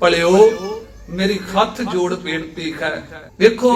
ਭਲਿਓ ਮੇਰੀ ਹੱਥ ਜੋੜ ਬੇਨਤੀ ਹੈ। ਵੇਖੋ,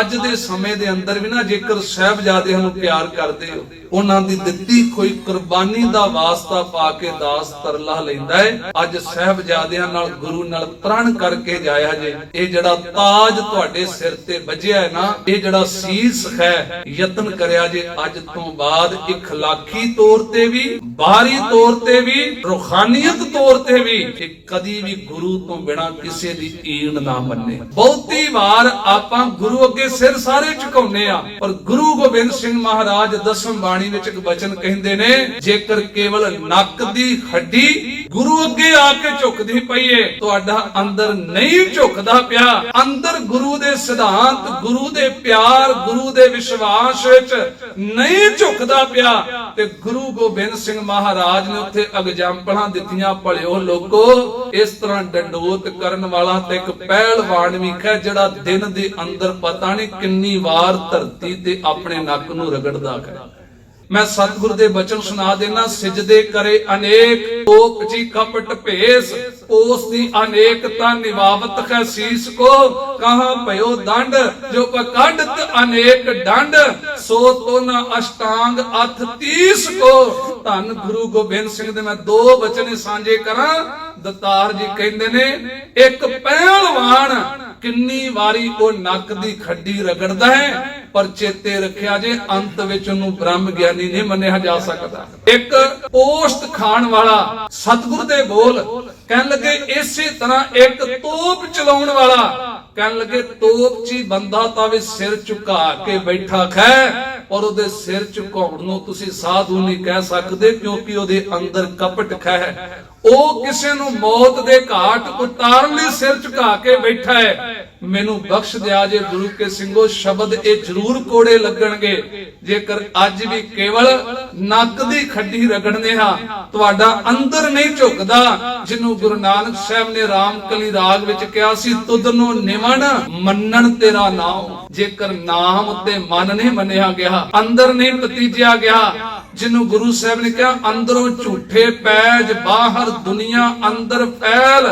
ਅੱਜ ਦੇ ਸਮੇਂ ਦੇ ਅੰਦਰ ਵੀ ਨਾ ਜੇਕਰ ਸਹਿਬਜ਼ਾਦਿਆਂ ਨੂੰ ਪਿਆਰ ਕਰਦੇ ਹੋ, ਉਹਨਾਂ ਦੀ ਦਿੱਤੀ ਕੋਈ ਕੁਰਬਾਨੀ ਦਾ ਵਾਸਤਾ ਪਾ ਕੇ ਦਾਸ ਤਰਲਾ ਲੈਂਦਾ ਹੈ। ਅੱਜ ਸਹਿਬਜ਼ਾਦਿਆਂ ਨਾਲ, ਗੁਰੂ ਨਾਲ ਪ੍ਰਣ ਕਰਕੇ ਜਾਇਆ ਜੇ, ਇਹ ਜਿਹੜਾ ਤਾਜ ਤੁਹਾਡੇ ਸਿਰ ਤੇ ਵੱਜਿਆ ਹੈ ਨਾ, ਇਹ ਜਿਹੜਾ ਸੀਸ ਹੈ, ਯਤਨ ਕਰਿਆ ਜੇ, ਅੱਜ ਤੋਂ ਬਾਅਦ ਇਖਲਾਕੀ ਤੌਰ ਤੇ ਵੀ, ਬਾਹਰੀ ਤੌਰ ਤੇ ਵੀ, ਰੂਹਾਨੀਅਤ ਤੌਰ ਤੇ ਵੀ ਕਦੀ ਵੀ ਗੁਰੂ ਤੋਂ ਬਿਨਾ ਕਿਸੇ ਦੀ ਈਣ ਨਾ ਮੰਨੇ। ਬਹੁਤੀ ਵਾਰ ਆਪਾਂ ਗੁਰੂ ਅੱਗੇ ਸਿਰ ਸਾਰੇ ਝੁਕਾਉਂਦੇ ਆ ਪਰ ਗੁਰੂ ਗੋਬਿੰਦ ਸਿੰਘ ਮਹਾਰਾਜ ਦਸਮ ਬਾਣੀ ਵਿੱਚ ਇੱਕ ਬਚਨ ਕਹਿੰਦੇ ਨੇ, ਜੇਕਰ ਕੇਵਲ ਨੱਕ ਦੀ ਹੱਡੀ ਗੁਰੂ ਅੱਗੇ ਆ ਕੇ ਝੁਕਦੀ ਪਈਏ ਤੁਹਾਡਾ ਅੰਦਰ ਨਹੀਂ ਝੁਕਦਾ ਪਿਆ। ਅੰਦਰ ਗੁਰੂ ਦੇ ਸਿਧਾਂਤ, ਗੁਰੂ ਦੇ ਪਿਆਰ, ਗੁਰੂ ਦੇ ਵਿਸ਼ਵਾਸ ਵਿੱਚ ਨਹੀਂ ਝੁਕਦਾ ਪਿਆ। ਤੇ ਗੁਰੂ ਗੋਬਿੰਦ ਸਿੰਘ ਮਹਾਰਾਜ ਨੇ ਉੱਥੇ ਐਗਜ਼ਾਮਪਲਾਂ ਦਿੱਤੀਆਂ ਭਲਿਓ ਲੋਕੋ। ਇਸ ਤਰ੍ਹਾਂ ਡੰਡੋਤ ਕਰਨ ਵਾਲਾ ਤੇ ਇੱਕ ਪਹਿਲਵਾਨ ਵੀ ਹੈ ਜਿਹੜਾ ਦਿਨ ਦੇ ਅੰਦਰ ਪਤਾ ਨਹੀਂ ਕਿੰਨੀ ਵਾਰ ਧਰਤੀ ਤੇ ਆਪਣੇ ਨੱਕ ਨੂੰ ਰਗੜਦਾ ਹੈ ਮੈਂ ਸਤਿਗੁਰ ਦੇ ਬਚਨ ਸੁਣਾ ਦੇਣਾ ਸਿਜਦੇ ਕਰੇ ਅਨੇਕ ਤੋਪ ਜੀ ਕਪਟ ਭੇਸ, ਉਸ ਦੀ ਅਨੇਕਤਾ ਨਿਵਾਵਤ ਹੈ ਸੀਸ ਕੋ। ਕਹਾ ਭਇਓ ਦੰਡ, ਜੋ ਪਕੜਤ ਅਨੇਕ ਡੰਡ, ਸੋ ਤੁਨ ਅਸ਼ਟਾਂਗ ਅਥ 30 ਕੋ। ਧੰਨ ਗੁਰੂ ਗੋਬਿੰਦ ਸਿੰਘ ਦੇ ਮੈਂ ਦੋ ਬਚਨ ਸਾਂਝੇ ਕਰਾਂ। ਦਤਾਰ ਜੀ ਕਹਿੰਦੇ ਨੇ, ਇੱਕ ਪਹਿਲਵਾਨ ਕਿੰਨੀ ਵਾਰੀ ਉਹ ਨੱਕ ਦੀ ਖੱਡੀ ਰਗੜਦਾ ਹੈ, ਪਰ ਚੇਤੇ ਰੱਖਿਆ ਜੇ ਅੰਤ ਵਿੱਚ ਉਹਨੂੰ ਬ੍ਰਹਮ ਗਿਆਨੀ ਨਹੀਂ ਮੰਨਿਆ ਜਾ ਸਕਦਾ। ਇੱਕ ਪੋਸਟ ਖਾਣ ਵਾਲਾ ਸਤਿਗੁਰ ਦੇ ਬੋਲ ਕਹਿਣ ਲੱਗੇ ਇਸੇ ਤਰ੍ਹਾਂ ਇੱਕ ਤੋਪ ਚਲਾਉਣ ਵਾਲਾ ਕਹਿਣ ਲੱਗੇ, ਤੋਪ 'ਚ ਬੰਦਾ ਤਾਂ ਵੀ ਸਿਰ ਝੁਕਾ ਕੇ ਬੈਠਾ ਹੈ ਔਰ ਉਹਦੇ ਸਿਰ ਝੁਕਾਉਣ ਨੂੰ ਤੁਸੀਂ ਸਾਧੂ ਨਹੀਂ ਕਹਿ ਸਕਦੇ ਕਿਉਂਕਿ ਉਹਦੇ ਅੰਦਰ ਕਪਟ ਖੈ। ਉਹ ਕਿਸੇ ਨੂੰ ਮੌਤ ਦੇ ਘਾਟ ਉਤਾਰਨ ਲਈ ਸਿਰ ਝੁਕਾ ਕੇ ਬੈਠਾ ਹੈ। ਮੈਨੂੰ ਬਖਸ਼ ਦਿਆ ਜੇ ਗੁਰੂ ਕੇ ਸਿੰਘੋ, ਸ਼ਬਦ ਇਹ ਜ਼ਰੂਰ ਕੋੜੇ ਲੱਗਣਗੇ। ਜੇਕਰ ਅੱਜ ਵੀ ਕੇਵਲ ਨੱਕ ਦੀ ਖੱਡੀ ਰਗੜਨੇ ਹਾਂ, ਤੁਹਾਡਾ ਅੰਦਰ ਨਹੀਂ ਝੁਕਦਾ ਜਿਹਨੂੰ ਗੁਰੂ ਨਾਨਕ ਸਾਹਿਬ ਨੇ ਰਾਮਕਲੀ ਰਾਗ ਵਿੱਚ ਕਿਹਾ ਸੀ, ਤੁਧ ਨੂੰ ਨਿਮਨ ਮੰਨਣ ਤੇਰਾ ਨਾਮ ਜੇਕਰ ਨਾਮ ਉੱਤੇ ਮਨ ਨਹੀਂ ਮੰਨਿਆ ਗਿਆ, ਅੰਦਰ ਨਹੀਂ ਪਤੀਜਿਆ ਗਿਆ ਜਿਹਨੂੰ ਗੁਰੂ ਸਾਹਿਬ ਨੇ ਕਿਹਾ, ਅੰਦਰੋਂ ਝੂਠੇ ਪੈਜ, ਬਾਹਰ ਦੁਨੀਆ ਅੰਦਰ ਫੈਲ।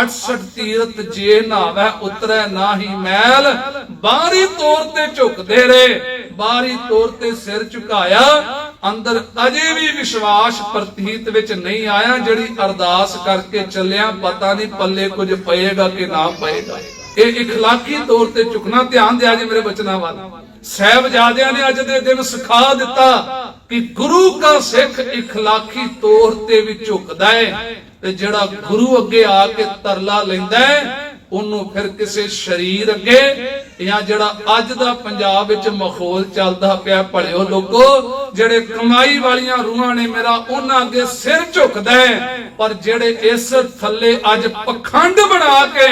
68 ਤੀਰਤ ਜੇ ਨਾਵੇ ਉਤਰੈ ਨਾਹੀ ਮੈਲ। ਬਾਹਰੀ ਤੌਰ ਤੇ ਝੁਕਦੇ ਰਹੇ ਬਾਹਰੀ ਤੌਰ ਤੇ ਸਿਰ ਝੁਕਾਇਆ। ਅੰਦਰ ਅਜੇ ਵੀ ਵਿਸ਼ਵਾਸ ਪ੍ਰਤੀਤ ਵਿੱਚ ਨਹੀਂ ਆਇਆ, ਜਿਹੜੀ ਅਰਦਾਸ ਕਰਕੇ ਚੱਲਿਆ, ਪਤਾ ਨਹੀਂ ਪੱਲੇ ਕੁਝ ਪਏਗਾ ਕਿ ਨਾ ਪਏਗਾ। ਇਹ ਇਖਲਾਕੀ ਤੌਰ ਤੇ ਝੁਕਣਾ ਧਿਆਨ ਦਿਆ ਜੇ ਮੇਰੇ ਬਚਨਾਂ ਵੱਲ। ਸਹਿਬਜ਼ਾਦਿਆਂ ਨੇ ਅੱਜ ਦੇ ਦਿਨ ਸਿਖਾ ਦਿੱਤਾ ਕਿ ਗੁਰੂ ਕਾ ਸਿੱਖ ਇਖਲਾਕੀ ਤੌਰ ਤੇ ਵੀ ਝੁਕਦਾ ਹੈ ਤੇ ਜਿਹੜਾ ਗੁਰੂ ਅੱਗੇ ਆ ਕੇ ਤਰਲਾ ਲੈਂਦਾ ਹੈ ਉਹਨੂੰ ਫਿਰ ਕਿਸੇ ਸ਼ਰੀਰ ਅੱਗੇ ਜਾਂ ਜਿਹੜਾ ਅੱਜ ਦਾ ਪੰਜਾਬ ਵਿੱਚ ਮਾਹੌਲ ਚੱਲਦਾ ਪਿਆ ਭਲਿਓ ਲੋਕੋ, ਜਿਹੜੇ ਕਮਾਈ ਵਾਲੀਆਂ ਰੂਹਾਂ ਨੇ ਮੇਰਾ ਉਹਨਾਂ ਅੱਗੇ ਸਿਰ ਝੁਕਦਾ ਹੈ, ਪਰ ਜਿਹੜੇ ਇਸ ਥੱਲੇ ਅੱਜ ਪਖੰਡ ਬਣਾ ਕੇ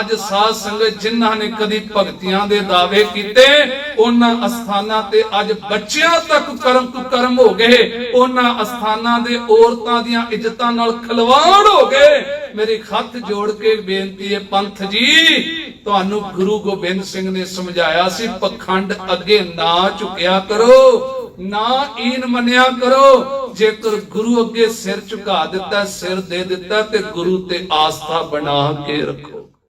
ਅੱਜ ਸਾਧ ਸੰਗਤ ਜਿਨ੍ਹਾਂ ਨੇ ਕਦੀ ਭਗਤੀਆਂ ਦੇ ਦਾਅਵੇ ਕੀਤੇ, ਉਹਨਾਂ ਅਸਥਾਨਾਂ ਤੇ ਅੱਜ ਬੱਚਿਆਂ ਤੱਕ ਕਰਮ ਕਰਮ ਹੋ ਗਏ, ਉਹਨਾਂ ਅਸਥਾਨਾਂ ਦੇ ਔਰਤਾਂ ਦੀਆਂ ਇੱਜ਼ਤਾਂ ਨਾਲ ਖਲਵਾੜ ਹੋ ਗਏ ਮੇਰੀ ਹੱਥ ਜੋੜ ਕੇ ਬੇਨਤੀ ਹੈ, ਪੰਥ ਜੀ, ਤੁਹਾਨੂੰ ਗੁਰੂ ਗੋਬਿੰਦ ਸਿੰਘ ਨੇ ਸਮਝਾਇਆ ਸੀ, ਪਖੰਡ ਅੱਗੇ ਨਾ ਝੁਕਿਆ ਕਰੋ, ਨਾ ਈਨ ਮੰਨਿਆ ਕਰੋ। ਜੇਕਰ ਗੁਰੂ ਅੱਗੇ ਸਿਰ ਝੁਕਾ ਦਿੱਤਾ, ਸਿਰ ਦੇ ਦਿੱਤਾ ਤੇ ਗੁਰੂ ਤੇ ਆਸਥਾ ਬਣਾ ਕੇ ਰੱਖੋ।